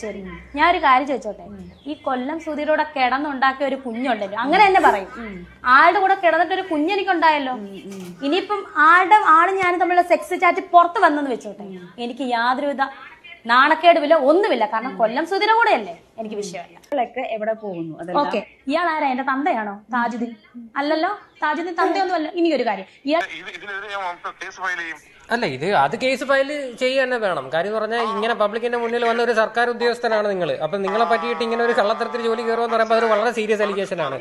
ശരി. ഞാൻ ഒരു കാര്യം ചോദിച്ചോട്ടെ? ഈ കൊല്ലം സുധീരോടെ കിടന്നുണ്ടാക്കിയ ഒരു കുഞ്ഞുണ്ടല്ലോ. അങ്ങനെ തന്നെ പറയും. ആളുടെ കൂടെ കിടന്നിട്ട് ഒരു കുഞ്ഞെനിക്കുണ്ടായല്ലോ ഇനിയിപ്പം ആളുടെ ആൾ ഞാൻ തമ്മിലുള്ള സെക്സ് ചാറ്റ് പുറത്ത് വന്നെന്ന് വെച്ചോട്ടെ? എനിക്ക് യാതൊരുവിധ നാണക്കേടുമില്ല ഒന്നുമില്ല. കാരണം കൊല്ലം സുധീര കൂടെയല്ലേ? എനിക്ക് വിഷയമല്ല. എവിടെ പോകുന്നു? അതെല്ലാം. ഓക്കെ. ഇയാൾ ആരാ എന്റെ തന്തയാണോ? താജുദ്ദീൻ. അല്ലല്ലോ? താജുദ്ദീൻ തന്തയൊന്നും അല്ല ഇനി ഒരു കാര്യം ഇയാൾ അല്ല ഇത് അത് കേസ് ഫയൽ ചെയ്യുക തന്നെ വേണം. കാര്യം എന്ന് പറഞ്ഞാൽ ഇങ്ങനെ പബ്ലിക്കിന്റെ മുന്നിൽ വന്ന ഒരു സർക്കാർ ഉദ്യോഗസ്ഥനാണ് നിങ്ങൾ അപ്പൊ നിങ്ങളെ പറ്റിയിട്ട് ഇങ്ങനെ ഒരു കള്ളത്തരത്തിൽ ജോലി കയറുമെന്ന് പറയുമ്പോൾ അത് വളരെ സീരിയസ് അലിഗേഷൻ ആണ്.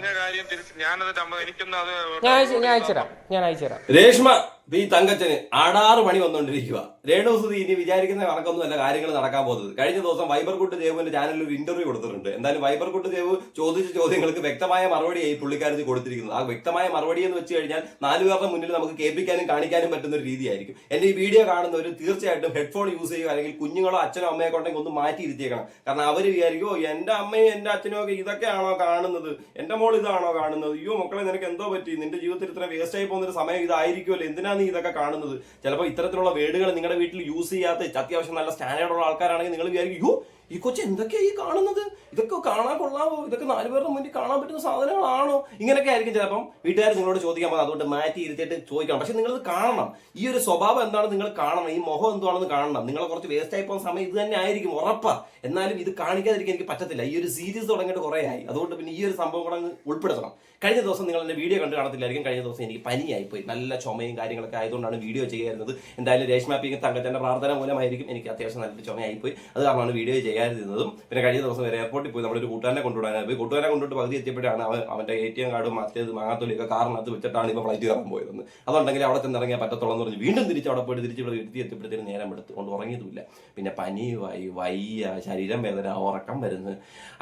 ഞാൻ അയച്ചുതരാം. ഞാൻ അയച്ചുതരാം. രേഷ്മ ബി തങ്കച്ചന് ആടാറ് മണി വന്നുകൊണ്ടിരിക്കുക രേണുസുതി ഇനി വിചാരിക്കുന്ന കണക്കൊന്നുമല്ല കാര്യങ്ങൾ നടക്കാൻ പോകുന്നത്. കഴിഞ്ഞ ദിവസം വൈബർകുട്ട് ദേവുവിന്റെ ചാനലിൽ ഒരു ഇന്റർവ്യൂ കൊടുത്തിട്ടുണ്ട്. എന്തായാലും വൈബർകുട്ട് ദേവ് ചോദിച്ച ചോദ്യങ്ങൾക്ക് വ്യക്തമായ മറുപടി മറുപടിയായി പുള്ളിക്കാരത്തി കൊടുത്തിരിക്കുന്നത് ആ വ്യക്തമായ മറുപടി എന്ന് വെച്ച് കഴിഞ്ഞാൽ നാലു മുന്നിൽ നമുക്ക് കേൾപ്പിക്കാനും കാണിക്കാനും പറ്റുന്ന ഒരു രീതിയായിരിക്കും. എന്റെ ഈ വീഡിയോ കാണുന്നവർ തീർച്ചയായിട്ടും ഹെഡ്ഫോൺ യൂസ് ചെയ്യുക അല്ലെങ്കിൽ കുഞ്ഞുങ്ങളോ അച്ഛനോ അമ്മയെ കൊണ്ടെങ്കിൽ ഒന്ന് മാറ്റി ഇരുത്തിയേക്കണം. കാരണം അവർ വിചാരിക്കും "ഓ, എന്റെ അമ്മയും എന്റെ അച്ഛനും ഒക്കെ ഇതൊക്കെയാണോ കാണുന്നത്? എന്റെ മോൾ ഇതാണോ കാണുന്നത്? അയ്യോ മക്കളെ നിനക്ക് എന്തോ പറ്റി? നിന്റെ ജീവിതത്തിൽ ഇത്ര വേസ്റ്റ് ആയി പോകുന്ന ഒരു സമയം ഇതായിരിക്കുമല്ലോ. എന്തിനാ നീ ഇതൊക്കെ കാണുന്നത്. ചിലപ്പോൾ ഇത്തരത്തിലുള്ള വേർഡുകൾ നിങ്ങളുടെ വീട്ടിൽ യൂസ് ചെയ്യാത്ത അത്യാവശ്യം നല്ല സ്റ്റാൻഡേർഡുള്ള ആൾക്കാരാണെങ്കിൽ നിങ്ങൾ വിചാരിക്കും അയ്യോ ഈ കൊച്ചു എന്തൊക്കെയാ ഈ കാണുന്നത്? ഇതൊക്കെ കാണാൻ കൊള്ളാമോ ഇതൊക്കെ നാല് പേരുടെ മുന്നിൽ കാണാൻ പറ്റുന്ന സാധനങ്ങളാണോ? ഇങ്ങനെയൊക്കെ ആയിരിക്കും ചിലപ്പം വീട്ടുകാർ നിങ്ങളോട് ചോദിക്കാൻ പോകുന്നത്. അതുകൊണ്ട് മാറ്റി ഇരുത്തിയിട്ട് ചോദിക്കണം. പക്ഷെ നിങ്ങളത് കാണണം. ഈ ഒരു സ്വഭാവം എന്താണ് നിങ്ങൾ കാണണം? ഈ മുഖം എന്താണെന്ന് കാണണം. നിങ്ങളെ കുറച്ച് വേസ്റ്റ് ആയി പോകുന്ന സമയം ഇത് തന്നെ ആയിരിക്കും ഉറപ്പാ. എന്നാലും ഇത് കാണിക്കാതിരിക്കാൻ എനിക്ക് പറ്റത്തില്ല. ഈ ഒരു സീരീസ് തുടങ്ങിയിട്ട് കുറേ ആയി. അതുകൊണ്ട് പിന്നെ ഈ ഒരു സംഭവം കൂടെ ഉൾപ്പെടുത്തണം. കഴിഞ്ഞ ദിവസം നിങ്ങൾ എന്റെ വീഡിയോ കണ്ട് കാണത്തില്ലായിരിക്കും. കഴിഞ്ഞ ദിവസം എനിക്ക് പനിയായി പോയി നല്ല ചുമയും കാര്യങ്ങളൊക്കെ ആയതുകൊണ്ടാണ് വീഡിയോ ചെയ്യാറുന്നത് എന്തായാലും രേഷ്മ പി തങ്കച്ചന്റെ പ്രാർത്ഥന മൂലമായിരിക്കും എനിക്ക് അത്യാവശ്യം നല്ല ചുമയായി പോയി അത് കാരണമാണ് വീഡിയോ ചെയ്യാതിരുന്നതും പിന്നെ കഴിഞ്ഞ ദിവസം വരെ എയർപോർട്ടിൽ പോയി നമ്മളൊരു കൂട്ടുകാരനെ കൊണ്ടുവിടാനായി. പോയി കൂട്ടുകാരനെ കൊണ്ടുവിട്ട് പകുതി എത്തിയപ്പോഴാണ് അവൻ അവന്റെ എ ടി എം കാർഡും മറ്റേത് മാങ്ങാത്തൊലിയൊക്കെ കാറിനകത്ത് വെച്ചിട്ടാണ് ഇപ്പോൾ ഫ്ലൈറ്റ് കയറാൻ പോയതെന്ന് അതുണ്ടെങ്കിൽ അവിടെ ചെന്ന് ഇറങ്ങിയാൽ പറ്റത്തുള്ളൂ എന്ന് പറഞ്ഞ് വീണ്ടും തിരിച്ച് അവിടെ പോയിട്ട് തിരിച്ച് ഇവിടെ എത്തി എത്തിയപ്പോഴത്തേന് നേരം എടുത്ത് കൊണ്ട് ഉറങ്ങിയതുമില്ല. പിന്നെ പനിയുമായി വയ്യ ശരീരം വേദന ഉറക്കം വരുന്നത്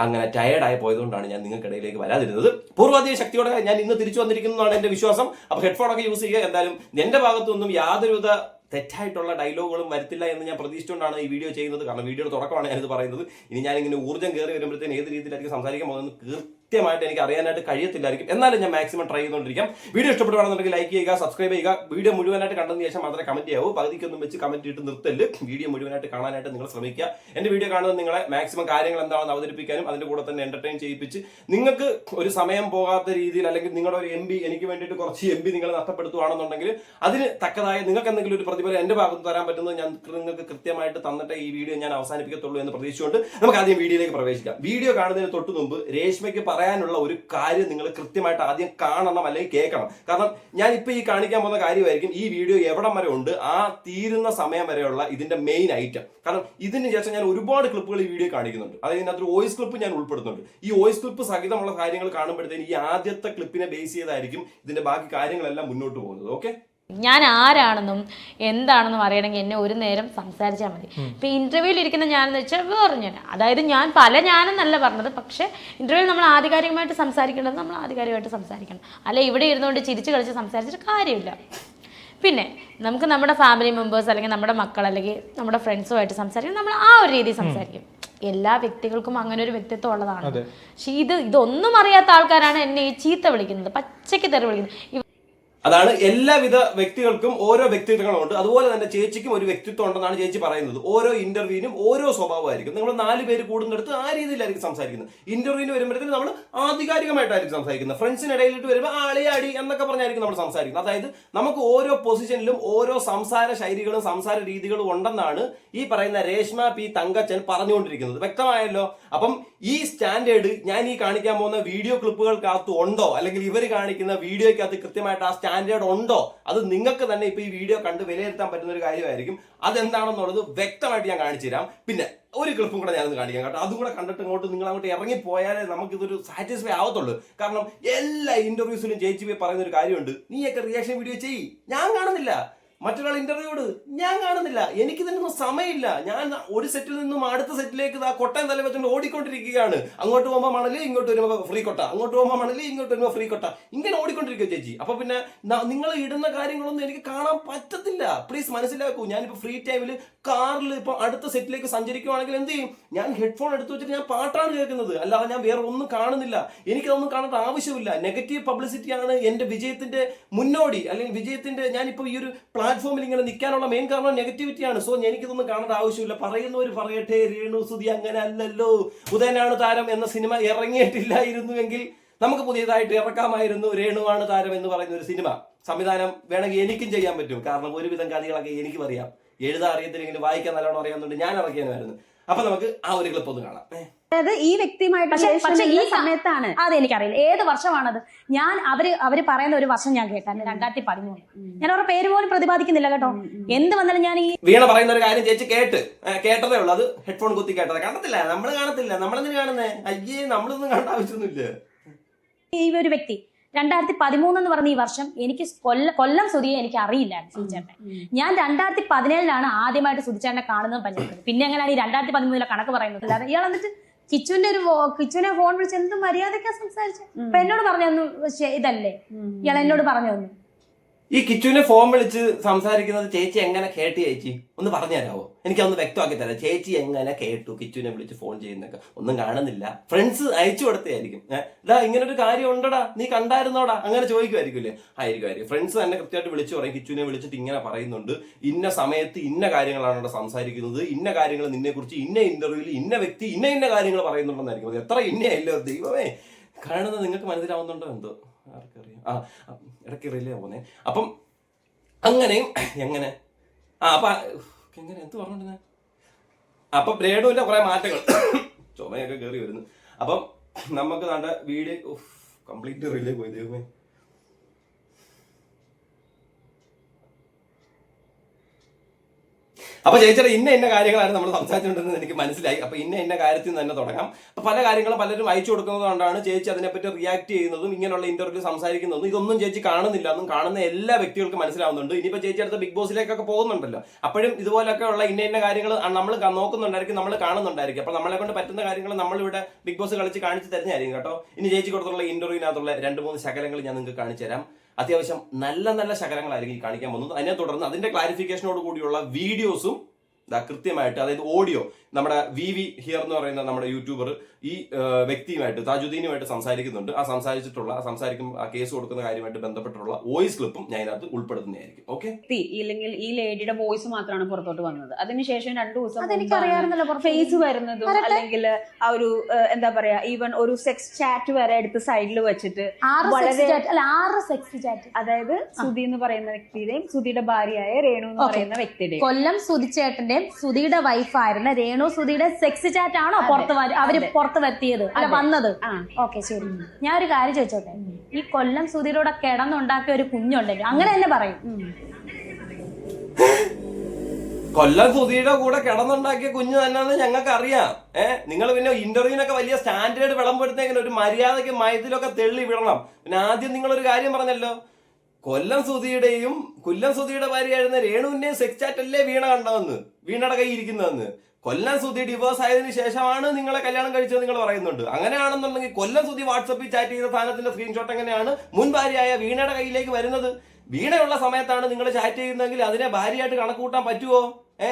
അങ്ങനെ ടയർഡായി പോയതുകൊണ്ടാണ് ഞാൻ നിങ്ങൾക്കിടയിലേക്ക് വരാതിരുന്നത്. പൂർവാധിക ശക്തിയോടെ ഞാൻ ഇന്ന് തിരിച്ചു വന്നിരിക്കുന്നതാണ് എന്റെ വിശ്വാസം. അപ്പോൾ ഹെഡ്ഫോൺ ഒക്കെ യൂസ് ചെയ്യുക. എന്തായാലും എന്റെ ഭാഗത്തുനിന്നും യാതൊരുവിധ തെറ്റായിട്ടുള്ള ഡയലോഗുകളും വരത്തില്ല എന്ന് ഞാൻ പ്രതീക്ഷിച്ചുകൊണ്ടാണ് ഈ വീഡിയോ ചെയ്യുന്നത്. കാരണം വീഡിയോയുടെ തുടക്കമാണ് ഞാനിത് പറയുന്നത്. ഇനി ഞാനിങ്ങനെ ഊർജം കയറി വരുമ്പോഴത്തേന് ഏത് രീതിയിലായിരിക്കും സംസാരിക്കാൻ പോകുന്നത് കൃത്യമായിട്ട് എനിക്ക് അറിയാനായിട്ട് കഴിയത്തില്ലായിരിക്കും. എന്നാലും ഞാൻ മാക്സിമം ട്രൈ ചെയ്തുകൊണ്ടിരിക്കാം. വീഡിയോ ഇഷ്ടപ്പെടുകയാണെന്നുണ്ടെങ്കിൽ ലൈക്ക് ചെയ്യുക സബ്സ്ക്രൈബ് ചെയ്യുക. വീഡിയോ മുഴുവനായിട്ട് കണ്ടതിന് ശേഷം മാത്രമേ കമന്റ് ചെയ്യാവൂ. പകുതിക്കൊന്നും വെച്ച് കമന്റ് ഇട്ട് നിർത്തൽ. വീഡിയോ മുഴുവനായിട്ട് കാണാനായിട്ട് നിങ്ങൾ ശ്രമിക്കുക. എന്റെ വീഡിയോ കാണുന്നത് നിങ്ങളെ മാക്സിമം കാര്യങ്ങൾ എന്താണെന്ന് അവതരിപ്പിക്കാനും അതിന്റെ കൂടെ തന്നെ എന്റർടൈൻ ചെയ്യിപ്പിച്ച് നിങ്ങൾക്ക് ഒരു സമയം പോകാത്ത രീതിയിൽ അല്ലെങ്കിൽ നിങ്ങളുടെ ഒരു എം എനിക്ക് വേണ്ടിയിട്ട് കുറച്ച് എം നിങ്ങൾ നഷ്ടപ്പെടുത്തുകയാണെന്നുണ്ടെങ്കിൽ അതിന് തക്കതായ നിങ്ങൾക്ക് എന്തെങ്കിലും ഒരു പ്രതിഫലം എന്റെ ഭാഗത്ത് തരാൻ പറ്റുന്നത് ഞാൻ നിങ്ങൾക്ക് കൃത്യമായിട്ട് തന്നിട്ട് ഈ വീഡിയോ ഞാൻ അവസാനിപ്പിക്കത്തുള്ളൂ എന്ന് പ്രതീക്ഷിച്ചുകൊണ്ട് നമുക്ക് ആദ്യം വീഡിയോയിലേക്ക് പ്രവേശിക്കാം. വീഡിയോ കാണുന്നതിന് തൊട്ട് മുമ്പ് രേഷ്മയ്ക്ക് പറയാനുള്ള ഒരു കാര്യം നിങ്ങൾ കൃത്യമായിട്ട് ആദ്യം കാണണം അല്ലെങ്കിൽ കേൾക്കണം. കാരണം ഞാൻ ഇപ്പൊ ഈ കാണിക്കാൻ പോകുന്ന കാര്യമായിരിക്കും ഈ വീഡിയോ എവിടം വരെ ഉണ്ട് ആ തീരുന്ന സമയം വരെയുള്ള ഇതിന്റെ മെയിൻ ഐറ്റം കാരണം ഇതിന് ശേഷം ഞാൻ ഒരുപാട് ക്ലിപ്പുകൾ ഈ വീഡിയോ കാണിക്കുന്നുണ്ട്. അതായത് ഇതിനകത്ത് വോയിസ് ക്ലിപ്പ് ഞാൻ ഉൾപ്പെടുത്തുന്നുണ്ട് ഈ വോയിസ് ക്ലിപ്പ് സഹിതമുള്ള കാര്യങ്ങൾ കാണുമ്പോഴത്തേന് ഈ ആദ്യത്തെ ക്ലിപ്പിനെ ബേസ് ചെയ്തായിരിക്കും ഇതിന്റെ ബാക്കി കാര്യങ്ങളെല്ലാം മുന്നോട്ട് പോകുന്നത്. ഓക്കെ ഞാൻ ആരാണെന്നും എന്താണെന്നും അറിയണമെങ്കിൽ എന്നെ ഒരു നേരം സംസാരിച്ചാൽ മതി. ഇപ്പൊ ഇന്റർവ്യൂവിൽ ഇരിക്കുന്ന ഞാൻ എന്ന് വെച്ചാൽ വേറെ ഞാൻ അതായത് ഞാൻ പല ഞാനെന്നല്ല പറഞ്ഞത് പക്ഷെ ഇന്റർവ്യൂവിൽ നമ്മൾ ആധികാരികമായിട്ട് സംസാരിക്കേണ്ടത് നമ്മൾ ആധികാരികമായിട്ട് സംസാരിക്കണം. അല്ല ഇവിടെ ഇരുന്നുകൊണ്ട് ചിരിച്ച് കളിച്ച് സംസാരിച്ചിട്ട് കാര്യമില്ല. പിന്നെ നമുക്ക് നമ്മുടെ ഫാമിലി മെമ്പേഴ്സ് അല്ലെങ്കിൽ നമ്മുടെ മക്കൾ അല്ലെങ്കിൽ നമ്മുടെ ഫ്രണ്ട്സുമായിട്ട് സംസാരിക്കും നമ്മൾ ആ ഒരു രീതിയിൽ സംസാരിക്കും. എല്ലാ വ്യക്തികൾക്കും അങ്ങനെ ഒരു വ്യക്തിത്വം ഉള്ളതാണ്. പക്ഷെ ഇത് ഇതൊന്നും അറിയാത്ത ആൾക്കാരാണ് എന്നെ ഈ ചീത്ത വിളിക്കുന്നത് പച്ചയ്ക്ക് തെറി വിളിക്കുന്നത്. അതാണ് എല്ലാവിധ വ്യക്തികൾക്കും ഓരോ വ്യക്തിത്വങ്ങളുണ്ട്. അതുപോലെ തന്നെ ചേച്ചിക്കും ഒരു വ്യക്തിത്വം ഉണ്ടെന്നാണ് ചേച്ചി പറയുന്നത്. ഓരോ ഇന്റർവ്യൂവിനും ഓരോ സ്വഭാവമായിരിക്കും. നിങ്ങൾ നാല് പേര് കൂടുന്നിടത്ത് ആ രീതിയിലായിരിക്കും സംസാരിക്കുന്നത്. ഇന്റർവ്യൂവിന് വരുമ്പോഴത്തേക്കും നമ്മൾ ആധികാരികമായിട്ടായിരിക്കും സംസാരിക്കുന്നത്. ഫ്രണ്ട്സിനിടയിലിട്ട് വരുമ്പോൾ ആളിയാടി എന്നൊക്കെ പറഞ്ഞായിരിക്കും നമ്മൾ സംസാരിക്കുന്നത്. അതായത് നമുക്ക് ഓരോ പൊസിഷനിലും ഓരോ സംസാര ശൈലികളും സംസാര രീതികളും ഉണ്ടെന്നാണ് ഈ പറയുന്ന രേഷ്മ പി തങ്കച്ചൻ പറഞ്ഞുകൊണ്ടിരിക്കുന്നത്. വ്യക്തമായല്ലോ? അപ്പം ഈ സ്റ്റാൻഡേർഡ് ഞാൻ ഈ കാണിക്കാൻ പോകുന്ന വീഡിയോ ക്ലിപ്പുകൾക്കകത്ത് ഉണ്ടോ? അല്ലെങ്കിൽ ഇവർ കാണിക്കുന്ന വീഡിയോയ്ക്കകത്ത് കൃത്യമായിട്ട് ആ സ്റ്റാൻഡേർഡ് ഉണ്ടോ? അത് നിങ്ങൾക്ക് തന്നെ ഇപ്പോൾ ഈ വീഡിയോ കണ്ട് വിലയിരുത്താൻ പറ്റുന്ന ഒരു കാര്യമായിരിക്കും. അതെന്താണെന്നുള്ളത് വ്യക്തമായിട്ട് ഞാൻ കാണിച്ചു തരാം. പിന്നെ ഒരു ക്ലിപ്പും കൂടെ ഞാനൊന്ന് കാണിക്കാം കേട്ടോ. അതും കൂടെ കണ്ടിട്ട് ഇങ്ങോട്ട് നിങ്ങൾ അങ്ങോട്ട് ഇറങ്ങിപ്പോയാലേ നമുക്കിതൊരു സാറ്റിസ്ഫൈ ആവത്തുള്ളൂ. കാരണം എല്ലാ ഇന്റർവ്യൂസിലും ജയിച്ചു പോയി പറയുന്ന ഒരു കാര്യമുണ്ട്. നീയൊക്കെ റിയാക്ഷൻ വീഡിയോ ചെയ്യ്. ഞാൻ കാണുന്നില്ല. മറ്റൊരാൾ ഇന്റർവ്യൂട് ഞാൻ കാണുന്നില്ല. എനിക്ക് ഇതിനൊന്നും സമയമില്ല. ഞാൻ ഒരു സെറ്റിൽ നിന്നും അടുത്ത സെറ്റിലേക്ക് ആ കൊട്ടയം തല വെച്ചുകൊണ്ട് ഓടിക്കൊണ്ടിരിക്കുകയാണ്. അങ്ങോട്ട് പോകുമ്പോൾ മണലി ഇങ്ങോട്ട് വരുമ്പോൾ ഫ്രീ കൊട്ട. അങ്ങോട്ട് പോകുമ്പോൾ മണലി ഇങ്ങോട്ട് വരുമ്പോൾ ഫ്രീ കൊട്ട. ഇങ്ങനെ ഓടിക്കൊണ്ടിരിക്കുക ചേച്ചി. അപ്പൊ പിന്നെ നിങ്ങൾ ഇടുന്ന കാര്യങ്ങളൊന്നും എനിക്ക് കാണാൻ പറ്റത്തില്ല. പ്ലീസ് മനസ്സിലാക്കൂ. ഞാനിപ്പോൾ ഫ്രീ ടൈമിൽ കാറിൽ ഇപ്പൊ അടുത്ത സെറ്റിലേക്ക് സഞ്ചരിക്കുവാണെങ്കിൽ എന്ത് ചെയ്യും? ഞാൻ ഹെഡ്ഫോൺ എടുത്തു വെച്ചിട്ട് ഞാൻ പാട്ടാണ് കേൾക്കുന്നത്. അല്ലാതെ ഞാൻ വേറെ ഒന്നും കാണുന്നില്ല. എനിക്കതൊന്നും കാണേണ്ട ആവശ്യമില്ല. നെഗറ്റീവ് പബ്ലിസിറ്റിയാണ് എന്റെ വിജയത്തിന്റെ മുന്നോടി. അല്ലെങ്കിൽ വിജയത്തിന്റെ ഞാനിപ്പോ ഈ ഒരു പ്ലാൻ പ്ലാറ്റ്ഫോമിൽ ഇങ്ങനെ നിൽക്കാനുള്ള മെയിൻ കാരണം നെഗറ്റിവിറ്റിയാണ് സോ എനിക്കിതൊന്നും കാണേണ്ട ആവശ്യമില്ല. പറയുന്നവർ പറയട്ടെ രേണു സുതി അങ്ങനെ അല്ലല്ലോ. ഉദയനാണ് താരം എന്ന സിനിമ ഇറങ്ങിയിട്ടില്ലായിരുന്നുവെങ്കിൽ നമുക്ക് പുതിയതായിട്ട് ഇറക്കാമായിരുന്നു രേണുവാണ് താരം എന്ന് പറയുന്ന ഒരു സിനിമ. സംവിധാനം വേണമെങ്കിൽ എനിക്കും ചെയ്യാൻ പറ്റും. കാരണം ഒരുവിധം കഥകളൊക്കെ എനിക്കും അറിയാം. എഴുതാൻ വായിക്കാൻ നല്ലോണം അറിയാമെന്നുണ്ട് ഞാൻ ഇറക്കിയതായിരുന്നു. അപ്പൊ നമുക്ക് ആ ഒരു ക്ലിപ്പ് ഒന്ന് കാണാം. അതായത് ഈ വ്യക്തിയുമായിട്ട് പക്ഷേ- ഈ സമയത്താണ്. അതെ എനിക്കറിയില്ല. ഏത് വർഷമാണത്? ഞാൻ അവർ അവർ പറയുന്ന ഒരു വർഷം ഞാൻ കേട്ടായിരുന്നു രണ്ടായിരത്തി പതിമൂന്ന്. ഞാൻ അവരുടെ പേര് പോലും പ്രതിപാദിക്കുന്നില്ല കേട്ടോ. എന്ത് വന്നാലും ഞാൻ ഈ വീണ പറയുന്ന ഒരു കാര്യം ചേച്ചി കേട്ട്. കേട്ടതേ ഉള്ളൂ. അത് ഹെഡ്ഫോൺ കുത്തി കേട്ടത്. കണ്ടത്തില്ല നമ്മൾ കാണത്തില്ല. നമ്മളെന്തിനു കാണുന്നേ? അയ്യേ നമ്മളൊന്നും കാണേണ്ട ആവശ്യമൊന്നുമില്ല? ഈ ഒരു വ്യക്തി രണ്ടായിരത്തി പതിമൂന്ന് എന്ന് പറഞ്ഞ ഈ വർഷം എനിക്ക് കൊല്ല കൊല്ലം സുധിയെ എനിക്ക് അറിയില്ല സുധിച്ചേട്ടൻ ഞാൻ രണ്ടായിരത്തി പതിനേഴിലാണ് ആദ്യമായിട്ട് സുധിച്ചേട്ടനെ കാണുന്നത് പഞ്ചായത്ത് പിന്നെ എങ്ങനെയാണ് ഈ രണ്ടായിരത്തി പതിമൂന്നിലെ കണക്ക് പറയുന്നത്? അല്ലാതെ ഇയാൾ എന്നിട്ട് കിച്ചുവിന്റെ ഒരു കിച്ചുവിനെ ഫോൺ വിളിച്ച് എന്ത് മര്യാദക്കാ സംസാരിച്ചത് അപ്പൊ എന്നോട് പറഞ്ഞു തന്നു ഇതല്ലേ? ഇയാൾ എന്നോട് പറഞ്ഞു തന്നു. ഈ കിച്ചുവിനെ ഫോൺ വിളിച്ച് സംസാരിക്കുന്നത് ചേച്ചി എങ്ങനെ കേട്ട് ചേച്ചി? ഒന്ന് പറഞ്ഞു തരാമോ എനിക്കൊന്ന് വ്യക്തമാക്കി തരാം. ചേച്ചി എങ്ങനെ കേട്ടു കിച്ചുവിനെ വിളിച്ച് ഫോൺ ചെയ്യുന്നൊക്കെ? ഒന്നും കാണുന്നില്ല. ഫ്രണ്ട്സ് അയച്ചു കൊടുത്തായിരിക്കും ഇതാ ഇങ്ങനെ ഒരു കാര്യം ഉണ്ടടാ. നീ കണ്ടായിരുന്നോടാ? അങ്ങനെ ചോദിക്കുമായിരിക്കില്ലേ ആയിരിക്കും ആയിരിക്കും. ഫ്രണ്ട്സ് തന്നെ കൃത്യമായിട്ട് വിളിച്ചു പറയും. കിച്ചുവിനെ വിളിച്ചിട്ട് ഇങ്ങനെ പറയുന്നുണ്ട്. ഇന്ന സമയത്ത് ഇന്ന കാര്യങ്ങളാണ് ഇവിടെ സംസാരിക്കുന്നത്. ഇന്ന കാര്യങ്ങൾ നിന്നെ കുറിച്ച് ഇന്ന ഇന്റർവ്യൂവിൽ ഇന്ന വ്യക്തി ഇന്ന ഇന്ന കാര്യങ്ങൾ പറയുന്നുണ്ടെന്നായിരിക്കും. അത് എത്ര ഇന്നയല്ലോ ദൈവമേ. കാണുന്നത് നിങ്ങൾക്ക് മനസ്സിലാവുന്നുണ്ടോ എന്തോ? ആർക്കറിയാം? ആ ഇടയ്ക്ക് റിലേ പോന്നെ അപ്പം അങ്ങനെയും എങ്ങനെ? ആ അപ്പൊ എങ്ങനെ? എന്ത് പറഞ്ഞോണ്ടിരുന്നെ? അപ്പൊ രേണുവിന്റെ കുറെ മാറ്റങ്ങൾ. ചുമയൊക്കെ കയറി വരുന്നു. അപ്പം നമുക്ക് നല്ല വീഡിയോ കംപ്ലീറ്റ് റിലേ പോയി. ദൈവമേ. അപ്പൊ ചേച്ചിയുടെ ഇന്ന ഇന്ന കാര്യങ്ങളാണ് നമ്മൾ സംസാരിച്ചുകൊണ്ടിരുന്നത് എനിക്ക് മനസ്സിലായി. അപ്പൊ ഇന്ന ഇന്ന കാര്യത്തിൽ നിന്ന് തന്നെ തുടങ്ങാം. അപ്പൊ പല കാര്യങ്ങളും പലരും അയച്ചു കൊടുക്കുന്നത് കൊണ്ടാണ് ചേച്ചി അതിനെപ്പറ്റി റിയാക്ട് ചെയ്യുന്നതും ഇങ്ങനെയുള്ള ഇന്റർവ്യൂ സംസാരിക്കുന്നതും ഇതൊന്നും ചേച്ചി കാണുന്നില്ല. എന്നും കാണുന്ന എല്ലാ വ്യക്തികൾക്കും മനസ്സിലാവുന്നുണ്ട്. ഇനിയിപ്പോ ചേച്ചി അടുത്ത ബിഗ് ബോസിലേക്കൊക്കെ പോകുന്നുണ്ടല്ലോ. അപ്പോഴും ഇതുപോലൊക്കെ ഉള്ള ഇന്ന ഇന്ന കാര്യങ്ങൾ നമ്മൾ നോക്കുന്നുണ്ടായിരിക്കും നമ്മൾ കാണുന്നുണ്ടായിരിക്കും. അപ്പൊ നമ്മളെ കൊണ്ട് പറ്റുന്ന കാര്യങ്ങൾ നമ്മളിവിടെ ബിഗ് ബോസ് കളിച്ച് കാണിച്ച് തരുന്നതായിരിക്കും കേട്ടോ. ഇനി ചേച്ചി കൊടുത്തുള്ള ഇന്റർവ്യൂവിനകത്തുള്ള രണ്ട് മൂന്ന് ശകലങ്ങൾ ഞാൻ നിങ്ങൾക്ക് കാണിച്ചു തരാം അത്യാവശ്യം നല്ല നല്ല ശകലങ്ങളായിരിക്കും കാണിക്കാൻ പോകുന്നത്. അതിനെ തുടർന്ന് അതിന്റെ ക്ലാരിഫിക്കേഷനോട് കൂടിയുള്ള വീഡിയോസും കൃത്യമായിട്ട് അതായത് ഓഡിയോ നമ്മുടെ വി വി ഹിയർ എന്ന് പറയുന്ന നമ്മുടെ യൂട്യൂബർ ഈ വ്യക്തിയുമായിട്ട് താജുദ്ദീനുമായിട്ട് സംസാരിക്കുന്നുണ്ട്. ആ സംസാരിച്ചിട്ടുള്ള ആ സംസാരിക്കും ആ കേസ് കൊടുക്കുന്ന കാര്യമായിട്ട് ബന്ധപ്പെട്ടുള്ള വോയിസ് ക്ലിപ്പും ഞാൻ ഇതിനകത്ത് ഉൾപ്പെടുത്തുന്നതായിരിക്കും. ഓക്കെ ഇല്ലെങ്കിൽ ഈ ലേഡിയുടെ വോയിസ് മാത്രമാണ് പുറത്തോട്ട് വന്നത്. അതിനുശേഷം രണ്ടു ദിവസം ഫേസ് വരുന്നതും അല്ലെങ്കിൽ ആ ഒരു എന്താ പറയാ ഈവൻ ഒരു സെക്സ് ചാറ്റ് വരെ എടുത്ത് സൈഡിൽ വെച്ചിട്ട് ആറ് വളരെ- സെക്സ് ചാറ്റ് അല്ല ആറ് സെക്സ് ചാറ്റ് അതായത് സുധി എന്ന് പറയുന്ന വ്യക്തിയുടെയും സുധിയുടെ ഭാര്യയായ രേണു എന്ന് പറയുന്ന വ്യക്തിയുടെയും. കൊല്ലം സുധിച്ചേട്ടന്റെയും സുധിയുടെ വൈഫായിരുന്ന രേണു സുധിയുടെ സെക്സ് ചാറ്റ് ആണോ പുറത്ത് അവർ. പുറത്ത് വരുത്തിയത്? അല്ല. വന്നത്? ഓക്കെ ശരി. ഞാൻ ഒരു കാര്യം ചോദിച്ചോട്ടെ? ഈ കൊല്ലം സുധിയിലൂടെ കിടന്നുണ്ടാക്കിയ ഒരു കുഞ്ഞുണ്ടെങ്കിൽ അങ്ങനെ തന്നെ പറയും. കൊല്ലം സുധിയുടെ കൂടെ കിടന്നുണ്ടാക്കിയ കുഞ്ഞു തന്നെയാണെന്ന് ഞങ്ങൾക്ക് അറിയാം ഏഹ് നിങ്ങൾ പിന്നെ ഇന്റർവ്യൂവിനൊക്കെ വലിയ സ്റ്റാൻഡേർഡ് വിളമ്പെടുത്തെങ്കിൽ ഒരു മര്യാദയ്ക്ക് മയത്തിലൊക്കെ തെള്ളി വിടണം. പിന്നെ ആദ്യം നിങ്ങളൊരു കാര്യം പറഞ്ഞല്ലോ. കൊല്ലം സുധിയുടെയും കൊല്ലം സുധിയുടെ ഭാര്യയായിരുന്ന രേണുവിന്റെയും സെക്സ് ചാറ്റ് അല്ലേ വീണ കണ്ടതെന്ന്? വീണയുടെ കൈ ഇരിക്കുന്നതെന്ന്. കൊല്ലം സുധി ഡിവോഴ്സ് ആയതിനു ശേഷമാണ് നിങ്ങളെ കല്യാണം കഴിച്ചത് നിങ്ങൾ പറയുന്നുണ്ട്. അങ്ങനെയാണെന്നുണ്ടെങ്കിൽ കൊല്ലം സുധി വാട്സപ്പിൽ ചാറ്റ് ചെയ്ത സാധനത്തിന്റെ സ്ക്രീൻഷോട്ട് എങ്ങനെയാണ് മുൻ ഭാര്യയായ വീണയുടെ കയ്യിലേക്ക് വരുന്നത്? വീണയുള്ള സമയത്താണ് നിങ്ങൾ ചാറ്റ് ചെയ്യുന്നതെങ്കിൽ അതിനെ ഭാര്യയായിട്ട് കണക്കൂട്ടാൻ പറ്റുമോ ഏ?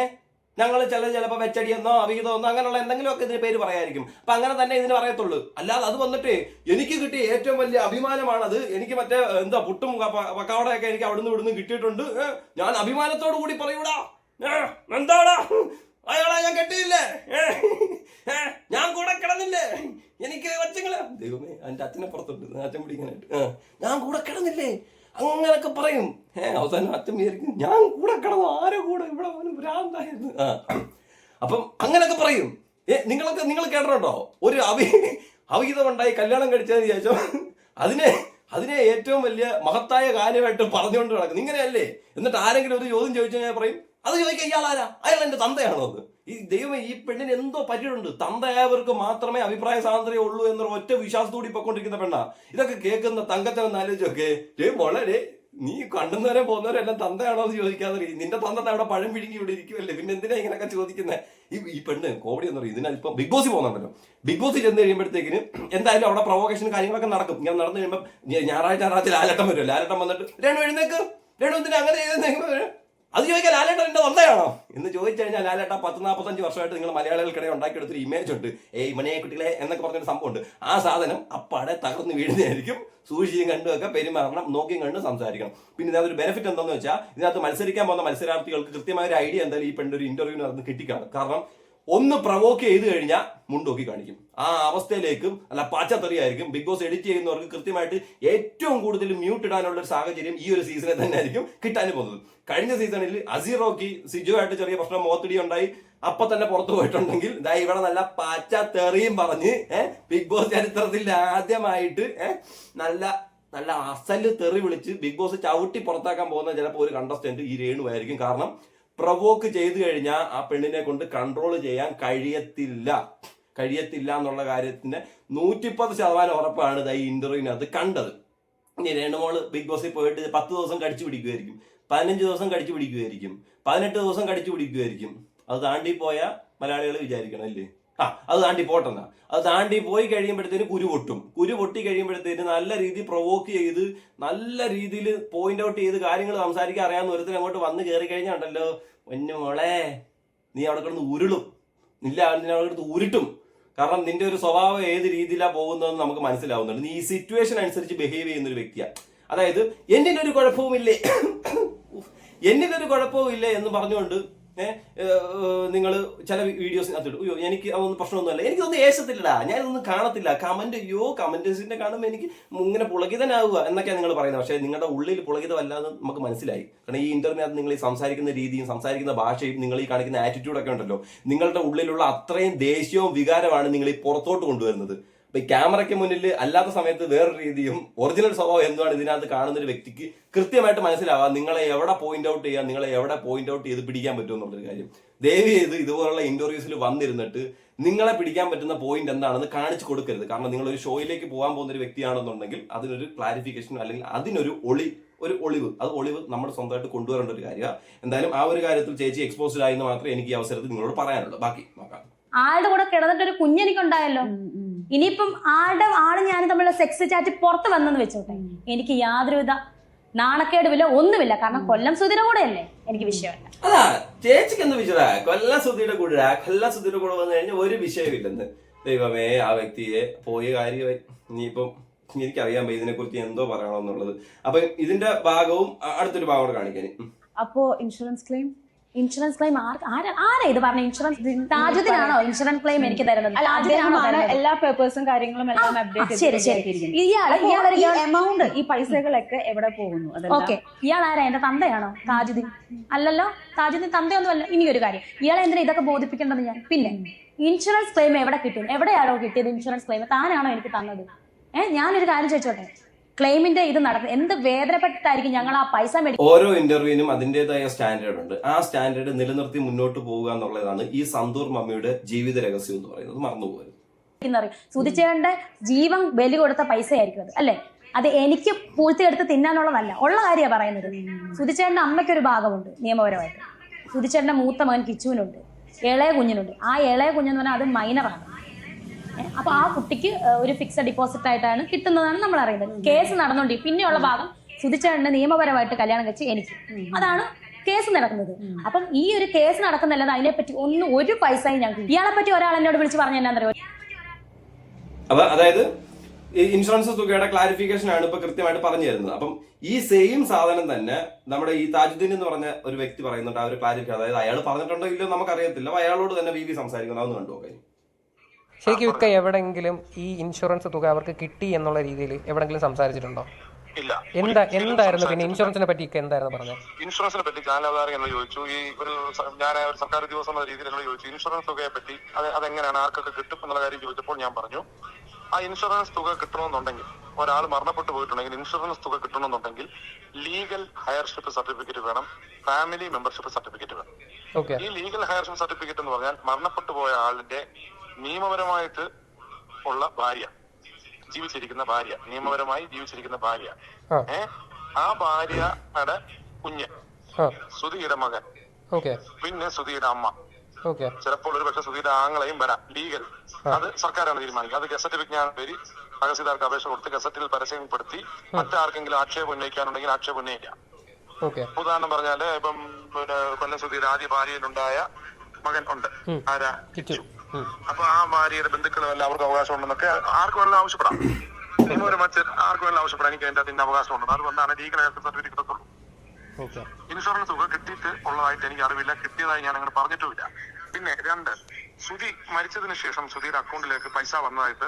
ഞങ്ങൾ ചില ചിലപ്പോൾ വെച്ചടിയെന്നോ അവിഹിതമെന്നോ അങ്ങനെയുള്ള എന്തെങ്കിലുമൊക്കെ ഇതിന് പേര് പറയായിരിക്കും. അപ്പൊ അങ്ങനെ തന്നെ ഇതിന് പറയത്തുള്ളൂ. അല്ലാതെ അത് വന്നിട്ട് എനിക്ക് കിട്ടിയ ഏറ്റവും വലിയ അഭിമാനമാണത്. എനിക്ക് മറ്റേ എന്താ പുട്ടും പക്കാവടയൊക്കെ എനിക്ക് അവിടുന്ന് ഇവിടുന്ന് കിട്ടിയിട്ടുണ്ട്. ഞാൻ അഭിമാനത്തോടു കൂടി പറയൂടാ. എന്താടാ? അയാളെ ഞാൻ കെട്ടിയില്ലേ? ഞാൻ കൂടെ കിടന്നില്ലേ? എനിക്ക് കൊച്ചുങ്ങൾ ദൈവമേ എന്റെ അച്ഛനെ പുറത്തുണ്ട് അച്ഛൻ പിടിക്കാനായിട്ട്. ഞാൻ കൂടെ കിടന്നില്ലേ? അങ്ങനൊക്കെ പറയും. ഏ അവസാനം അച്ഛൻ വിചാരിക്കും ഞാൻ കൂടെ കിടന്നു ആരോ കൂടെ? ഇവിടെ അവന് ഭ്രാന്തായിരുന്നു. ആ. അപ്പം അങ്ങനൊക്കെ പറയും. ഏ നിങ്ങളൊക്കെ നിങ്ങൾ കേട്ടിട്ടുണ്ടോ? ഒരു അവി അവിഹിതം ഉണ്ടായി കല്യാണം കഴിച്ചതിന് ശേഷം അതിനെ അതിനെ ഏറ്റവും വലിയ മഹത്തായ കാര്യമായിട്ട് പറഞ്ഞുകൊണ്ട് നടക്കുന്നു. ഇങ്ങനെയല്ലേ? എന്നിട്ട് ആരെങ്കിലും ഒരു ചോദ്യം ചോദിച്ചു ഞാൻ പറയും അത് ചോദിക്കാൻ ഇയാളാരാ? അയാൾ എന്റെ തന്തയാണോ അത്? ഈ ദൈവം ഈ പെണ്ണിന് എന്തോ പറ്റിയിട്ടുണ്ട്. തന്തയായവർക്ക് മാത്രമേ അഭിപ്രായ സ്വാതന്ത്ര്യം ഉള്ളൂ എന്നൊരു ഒറ്റ വിശ്വാസത്തോടി പൊക്കൊണ്ടിരിക്കുന്ന പെണ്ണാ. ഇതൊക്കെ കേൾക്കുന്ന തങ്കത്തെ ഒന്ന് ആലോചിച്ചൊക്കെ ഡേ വളരെ നീ കണ്ടുന്നവരെ പോകുന്നവരെല്ലാം തന്തയാണോ എന്ന് ചോദിക്കാതെ നിന്റെ തന്തത്തെ അവിടെ പഴം പിഴുങ്ങി ഇവിടെ ഇരിക്കുമല്ലേ പിന്നെ എന്തിനാ ഇങ്ങനെയൊക്കെ ചോദിക്കുന്നത് ഈ ഈ പെണ്ണ് കോമഡി എന്ന് പറയും. ഇതിനാ ഇപ്പം ബിഗ് ബോസിൽ പോകുന്നുണ്ടല്ലോ ബിഗ് ബോസിൽ ചെന്ന് കഴിയുമ്പോഴത്തേക്കിന് എന്തായാലും അവിടെ പ്രൊവോക്കേഷൻ കാര്യങ്ങളൊക്കെ നടക്കും. ഞാൻ നടന്നു കഴിയുമ്പോൾ ഞായറാഴ്ച ഞായറാഴ്ച ലാലട്ടം വരും. ലാലട്ടം വന്നിട്ട് രണ്ടു എഴുന്നേക്ക്. രണ്ടു എന്തിനാ അങ്ങനെ ചെയ്തെന്ന് അത് ചോദിക്കാൻ ലാലേട്ടൻ എന്റെ തൊണ്ടയാണോ എന്ന് ചോദിച്ചു കഴിഞ്ഞാൽ ലാലേട്ട പത്ത് നാൽപ്പത്തഞ്ച് വർഷമായിട്ട് നിങ്ങൾ മലയാളികൾക്കിടെ ഉണ്ടാക്കിയെടുത്തൊരു ഇമേജ് ഉണ്ട്. ഏ മണിയെ കുട്ടികളെ എന്നൊക്കെ പറഞ്ഞൊരു സംഭവമുണ്ട്. ആ സാധനം അപ്പാടെ തകർന്ന് വീഴുന്നതായിരിക്കും. സൂക്ഷിച്ചും കണ്ടുമൊക്കെ പെരുമാറണം നോക്കിയും കണ്ടും സംസാരിക്കണം. പിന്നെ ഇതിനകത്തൊരു ബെനിഫിറ്റ് എന്താണെന്ന് വെച്ചാൽ ഇതിനകത്ത് മത്സരിക്കാൻ പോകുന്ന മത്സരാർത്ഥികൾക്ക് കൃത്യമായ ഒരു ഐഡിയ എന്തായാലും ഈ പെണ്ണൊരു ഇന്റർവ്യൂ നടന്ന് കിട്ടിക്കാണ്. കാരണം ഒന്ന് പ്രവോക്ക് ചെയ്ത് കഴിഞ്ഞാൽ മുണ്ടോക്കി കാണിക്കും. ആ അവസ്ഥയിലേക്കും അല്ല പാച്ചത്തറിയായിരിക്കും ബിഗ് ബോസ് എഡിറ്റ് ചെയ്യുന്നവർക്ക് കൃത്യമായിട്ട് ഏറ്റവും കൂടുതൽ മ്യൂട്ട് ഇടാനുള്ള ഒരു സാഹചര്യം ഈ ഒരു സീസണിൽ തന്നെ ആയിരിക്കും കിട്ടാൻ പോകുന്നത്. കഴിഞ്ഞ സീസണിൽ അസീറോക്കി സിജു ആയിട്ട് ചെറിയ പ്രശ്നം മോത്തിടി ഉണ്ടായി. അപ്പൊ തന്നെ പുറത്തു പോയിട്ടുണ്ടെങ്കിൽ ദാ ഇവിടെ നല്ല പാച്ച തെറിയും പറഞ്ഞ് ഏഹ് ബിഗ് ബോസ് ചരിത്രത്തിൽ ആദ്യമായിട്ട് ഏഹ് നല്ല നല്ല അസൽ തെറി വിളിച്ച് ബിഗ് ബോസ് ചവിട്ടി പുറത്താക്കാൻ പോകുന്ന ചിലപ്പോൾ ഒരു കണ്ടസ്റ്റന്റ് ഈ രേണുവായിരിക്കും. കാരണം പ്രവോക്ക് ചെയ്തു കഴിഞ്ഞാൽ ആ പെണ്ണിനെ കൊണ്ട് കൺട്രോൾ ചെയ്യാൻ കഴിയത്തില്ല. കഴിയത്തില്ല എന്നുള്ള കാര്യത്തിന് നൂറ്റിപ്പത്ത് ശതമാനം ഉറപ്പാണ് ഈ ഇന്റർവ്യൂവിനകത്ത് കണ്ടത്. ഇനി രേണുമോൾ ബിഗ് ബോസിൽ പോയിട്ട് പത്ത് ദിവസം കടിച്ചു പിടിക്കുമായിരിക്കും പതിനഞ്ച് ദിവസം കടിച്ചു പിടിക്കുമായിരിക്കും പതിനെട്ട് ദിവസം കടിച്ചു പിടിക്കുമായിരിക്കും അത് താണ്ടി പോയ മലയാളികൾ വിചാരിക്കണം അല്ലേ? ആ അത് താണ്ടി പോട്ടെന്നാ. അത് താണ്ടി പോയി കഴിയുമ്പോഴത്തേന് കുരു പൊട്ടും. കുരു പൊട്ടി കഴിയുമ്പോഴത്തേന് നല്ല രീതിയിൽ പ്രൊവോക്ക് ചെയ്ത് നല്ല രീതിയിൽ പോയിന്റ് ഔട്ട് ചെയ്ത് കാര്യങ്ങൾ സംസാരിക്കാൻ അറിയാവുന്ന ഒരുത്തിന് അങ്ങോട്ട് വന്ന് കയറി കഴിഞ്ഞാൽ ഉണ്ടല്ലോ. ഒന്നു മോളെ നീ അവിടെ കിടന്ന് ഉരുളും. നില്ല നിന്നെ അവിടെ കിടന്ന് ഉരുട്ടും. കാരണം നിന്റെ ഒരു സ്വഭാവം ഏത് രീതിയിലാണ് പോകുന്നതെന്ന് നമുക്ക് മനസ്സിലാവുന്നുണ്ട്. നീ ഈ സിറ്റുവേഷൻ അനുസരിച്ച് ബിഹേവ് ചെയ്യുന്ന ഒരു വ്യക്തിയാണ് അതായത് എന്നിനൊരു കുഴപ്പവുമില്ലേ? എന്നിനൊരു കുഴപ്പവുമില്ലേ എന്ന് പറഞ്ഞുകൊണ്ട് നിങ്ങൾ ചില വീഡിയോസ് ഇടും അയ്യോ എനിക്ക് അതൊന്നും പ്രശ്നമൊന്നുമല്ല. എനിക്കൊന്നും ഏശത്തില്ലടാ. ഞാനിതൊന്നും കാണത്തില്ല. കമന്റ് അയ്യോ കമന്റേഴ്സിന്റെ കാണുമ്പോൾ എനിക്ക് ഇങ്ങനെ പുളകിതനാവുക എന്നൊക്കെയാണ് നിങ്ങൾ പറയുന്നത്. പക്ഷേ നിങ്ങളുടെ ഉള്ളിൽ പുളകിതമല്ലാന്ന് നമുക്ക് മനസ്സിലായി. കാരണം ഈ ഇന്റർനെറ്റ് നിങ്ങൾ ഈ സംസാരിക്കുന്ന രീതിയും സംസാരിക്കുന്ന ഭാഷയും നിങ്ങൾ ഈ കാണിക്കുന്ന ആറ്റിറ്റ്യൂഡൊക്കെ ഉണ്ടല്ലോ. നിങ്ങളുടെ ഉള്ളിലുള്ള അത്രയും ദേഷ്യവും വികാരമാണ് നിങ്ങൾ ഈ പുറത്തോട്ട് കൊണ്ടുവരുന്നത്. അപ്പൊ ഈ ക്യാമറയ്ക്ക് മുന്നിൽ അല്ലാത്ത സമയത്ത് വേറൊരു രീതിയും ഒറിജിനൽ സ്വഭാവം എന്താണ് ഇതിനകത്ത് കാണുന്ന ഒരു വ്യക്തിക്ക് കൃത്യമായിട്ട് മനസ്സിലാവുക നിങ്ങളെ എവിടെ പോയിന്റ് ഔട്ട് ചെയ്യാം നിങ്ങളെ എവിടെ പോയിന്റ് ഔട്ട് ചെയ്ത് പിടിക്കാൻ പറ്റും എന്നുള്ളൊരു കാര്യം. ദയവ് ചെയ്ത് ഇതുപോലുള്ള ഇന്റർവ്യൂസിൽ വന്നിരുന്നിട്ട് നിങ്ങളെ പിടിക്കാൻ പറ്റുന്ന പോയിന്റ് എന്താണെന്ന് കാണിച്ചു കൊടുക്കരുത്. കാരണം നിങ്ങൾ ഒരു ഷോയിലേക്ക് പോകാൻ പോകുന്ന ഒരു വ്യക്തിയാണെന്നുണ്ടെങ്കിൽ അതിനൊരു ക്ലാരിഫിക്കേഷൻ അല്ലെങ്കിൽ അതിനൊരു ഒളി ഒരു ഒളിവ്. അത് ഒളിവ് നമ്മൾ സ്വന്തമായിട്ട് കൊണ്ടുവരേണ്ട ഒരു കാര്യമാണ് എന്തായാലും ആ ഒരു കാര്യത്തിൽ ചേച്ചി എക്സ്പോസ്ഡ് ആയെന്ന് മാത്രമേ എനിക്ക് ഈ അവസരത്തിൽ നിങ്ങളോട് പറയാനുള്ളൂ. ബാക്കി നോക്കാം. ആളുടെ കൂടെ കിടന്നിട്ട് ഒരു കുഞ്ഞെനിക്കുണ്ടായല്ലോ ഇനിയിപ്പം ആളുടെ ആൾ ഞാൻ തമ്മിലുള്ള സെക്സ് ചാറ്റ് പുറത്ത് വന്നെന്ന് വെച്ചോട്ടെ. എനിക്ക് യാതൊരുവിധ നാണക്കേടുമില്ല ഒന്നുമില്ല. കാരണം കൊല്ലം സുധീര കൂടെ അല്ലേ എനിക്ക് വിഷയമല്ല. അതാ ചേച്ചിക്ക് എന്ത് വിഷയ കൊല്ല സുധിയുടെ കൂടെ കൊല്ല സുധിയുടെ കൂടെ വന്നു കഴിഞ്ഞാൽ ഒരു വിഷയമില്ലെന്ന്. ദൈവമേ ആ വ്യക്തിയെ പോയ കാര്യമായി. ഇനിയിപ്പം എനിക്കറിയാൻ പറ്റും ഇതിനെ കുറിച്ച് എന്തോ പറയണമെന്നുള്ളത്. അപ്പൊ ഇതിന്റെ ഭാഗവും അടുത്തൊരു ഭാഗം കൂടെ കാണിക്കാൻ അപ്പോ ഇൻഷുറൻസ് ക്ലെയിം ഇൻഷുറൻസ് ക്ലെയിം ആരാ ആരാ ഇത് പറഞ്ഞ ഇൻഷുറൻസ് താജുദ്ദീനാണോ ഇൻഷുറൻസ് ക്ലെയിം എനിക്ക് തരുന്നത്? അദ്ദേഹമാണ് എല്ലാ പേപ്പേഴ്സും കാര്യങ്ങളും എല്ലാം അപ്ഡേറ്റ് ശരി ശരി. ഇയാൾ ഈ എമൗണ്ട് ഈ പൈസകളൊക്കെ എവിടെ പോകുന്നു? ഓക്കെ ഇയാൾ ആരാ? എന്റെ തന്തയാണോ? താജുദ്ദീൻ അല്ലല്ലോ? താജുദ്ദീൻ തന്തയൊന്നും അല്ല ഇനി ഒരു കാര്യം. ഇയാളെ എന്തിനാ ഇതൊക്കെ ബോധിപ്പിക്കേണ്ടത് ഞാൻ? പിന്നെ ഇൻഷുറൻസ് ക്ലെയിം എവിടെ കിട്ടും? എവിടെയാണോ കിട്ടിയത് ഇൻഷുറൻസ് ക്ലെയിം താനാണോ എനിക്ക് തന്നത്? ഏഹ് ഞാനൊരു കാര്യം ചോദിച്ചോട്ടെ? ക്ലെയിമിന്റെ ഇത് നടക്കുന്നത് എന്ത് വേദനപ്പെട്ടിട്ടായിരിക്കും ഞങ്ങൾ ആ പൈസ മേടിക്കുന്നത് ഓരോ ഇന്റർവ്യൂവിനും അതിന്റെതായ സ്റ്റാൻഡേർഡ് ഉണ്ട്. ആ സ്റ്റാൻഡേർഡ് നിലനിർത്തി മുന്നോട്ട് പോവുക എന്നുള്ളതാണ് ഈ സന്തൂർ മമ്മിയുടെ ജീവിത രഹസ്യം എന്ന് പറയുന്നത്. മറന്നുപോകരുത്. സുതിച്ചേണ്ട ജീവൻ ബലി കൊടുത്ത പൈസ ആയിരിക്കും അത് അല്ലേ? അത് എനിക്ക് പൂഴ്ത്തിയെടുത്ത് തിന്നാനുള്ളതല്ല. ഉള്ള കാര്യമാണ് പറയുന്നത്. സുതിച്ചേട്ടന്റെ അമ്മയ്ക്കൊരു ഭാഗമുണ്ട് നിയമപരമായിട്ട്. സുതിച്ചേട്ടന്റെ മൂത്ത മകൻ കിച്ചുവിനുണ്ട്. ഇളയ കുഞ്ഞിനുണ്ട്. ആ ഇളയ കുഞ്ഞെന്ന് പറഞ്ഞാൽ അത് മൈനറാണ് അപ്പൊ ആ കുട്ടിക്ക് ഒരു ഫിക്സഡ് ഡിപ്പോസിറ്റ് ആയിട്ടാണ് കിട്ടുന്നതാണ് നമ്മൾ അറിയുന്നത് കേസ് നടന്നുകൊണ്ട് പിന്നെയുള്ള ഭാഗം സുധിച്ചേട്ടന് നിയമപരമായിട്ട് കല്യാണം കഴിച്ച് എനിക്ക്. അതാണ് കേസ് നടക്കുന്നത്. അപ്പം ഈ ഒരു കേസ് നടക്കുന്നില്ലാതെ അതിനെപ്പറ്റി ഒന്നും ഒരു പൈസയും ഞങ്ങൾക്ക് ഇയാളെ പറ്റി ഒരാൾ എന്നോട് വിളിച്ച് പറഞ്ഞു എന്നാ അപ്പൊ അതായത് ഈ ഇൻഷുറൻസ് തുകയുടെ ക്ലാരിഫിക്കേഷൻ ആണ് ഇപ്പൊ കൃത്യമായിട്ട് പറഞ്ഞു തരുന്നത്. അപ്പം ഈ സെയിം സാധനം തന്നെ നമ്മുടെ ഈ താജുദ്ദീൻ എന്ന് പറഞ്ഞ ഒരു വ്യക്തി പറയുന്നുണ്ട് ആ ഒരു ക്ലാരിഫിക്കേഷൻ അതായത് അയാൾ പറഞ്ഞിട്ടുണ്ടോ ഇല്ലയോ നമുക്കറിയത്തില്ല. അപ്പൊ അയാളോട് തന്നെ വി വി സംസാരിക്കുന്നത് അതൊന്ന് കണ്ടു ശരിക്കും ഇക്ക എവിടെങ്കിലും ഈ ഇൻഷുറൻസ് തുക അവർക്ക് കിട്ടി എന്നുള്ള രീതിയിൽ എവിടെങ്കിലും സംസാരിച്ചിട്ടുണ്ടോ? ഇല്ല. എന്താ എന്തായിരുന്നു പിന്നെ ഇൻഷുറൻസിനെ പറ്റി എന്തായിരുന്നു പറഞ്ഞത്? ഇൻഷുറൻസിനെ പറ്റി ചാനലാധാരം എന്ന് ചോദിച്ചു. ഈ ഒരു ഞാൻ ഒരു സർക്കാർ ഉദ്യോഗസ്ഥ രീതിയിൽ എന്നോട് ചോദിച്ചു. ഇൻഷുറൻസ് തുകയെ പറ്റി അത് അതെങ്ങനെയാണ്? ആർക്കൊക്കെ കിട്ടും എന്നുള്ള കാര്യം ചോദിച്ചപ്പോൾ ഞാൻ പറഞ്ഞു ആ ഇൻഷുറൻസ് തുക കിട്ടണമെന്നുണ്ടെങ്കിൽ ഒരാൾ മരണപ്പെട്ടു പോയിട്ടുണ്ടെങ്കിൽ ഇൻഷുറൻസ് തുക കിട്ടണമെന്നുണ്ടെങ്കിൽ ലീഗൽ ഹയർഷിപ്പ് സർട്ടിഫിക്കറ്റ് വേണം ഫാമിലി മെമ്പർഷിപ്പ് സർട്ടിഫിക്കറ്റ് വേണം. ഈ ലീഗൽ ഹയർഷിപ്പ് സർട്ടിഫിക്കറ്റ് എന്ന് പറഞ്ഞാൽ മരണപ്പെട്ടു പോയ ആളിന്റെ നിയമപരമായിട്ട് ഉള്ള ഭാര്യ. ജീവിച്ചിരിക്കുന്ന ഭാര്യ. നിയമപരമായി ജീവിച്ചിരിക്കുന്ന ഭാര്യ. ഏ? ആ ഭാര്യയുടെ കുഞ്ഞ്. സുധിയുടെ മകൻ. പിന്നെ സുധിയുടെ അമ്മ. ചിലപ്പോൾ ഒരു പക്ഷെ സുധിയുടെ ആങ്ങളെയും വരാം. ലീഗൽ. അത് സർക്കാരാണ് തീരുമാനിക്കുക. അത് ഗസറ്റ് വിജ്ഞാനം പേര് തഹസീൽദാർക്ക് അപേക്ഷ കൊടുത്ത് ഗസറ്റിൽ പരസ്യപ്പെടുത്തി മറ്റാർക്കെങ്കിലും ആക്ഷേപം ഉന്നയിക്കാനുണ്ടെങ്കിൽ ആക്ഷേപം ഉന്നയിക്കാം. ഉദാഹരണം പറഞ്ഞാൽ ഇപ്പം പിന്നെ കൊല്ലം സുധിയുടെ ആദ്യ ഭാര്യയിലുണ്ടായ മകൻ ഉണ്ട്. ആരാ? കിച്ചു. അപ്പൊ ആ ഭാര്യയുടെ ബന്ധുക്കളും എല്ലാം അവർക്ക് അവകാശം ഉണ്ടെന്നൊക്കെ ആർക്ക് വേണമെങ്കിലും ആവശ്യപ്പെടാം. നിയമപരം വെച്ച് ആർക്ക് വേണമെങ്കിലും ആവശ്യപ്പെടാം. എനിക്ക് അതിന്റെ അതിന്റെ അവകാശം ഉണ്ടെന്ന് അതുകൊണ്ടാണ് ലീഗൽ ഹെൽത്ത് സർട്ടിഫിക്കറ്റ് കിട്ടത്തുള്ളൂ. ഇൻഷുറൻസ് തുക കിട്ടിയിട്ട് ഉള്ളതായിട്ട് എനിക്ക് അറിവില്ല. കിട്ടിയതായി ഞാൻ അങ്ങനെ പറഞ്ഞിട്ടുമില്ല. പിന്നെ രണ്ട് സുധി മരിച്ചതിന് ശേഷം സുധിയുടെ അക്കൗണ്ടിലേക്ക് പൈസ വന്നതായിട്ട്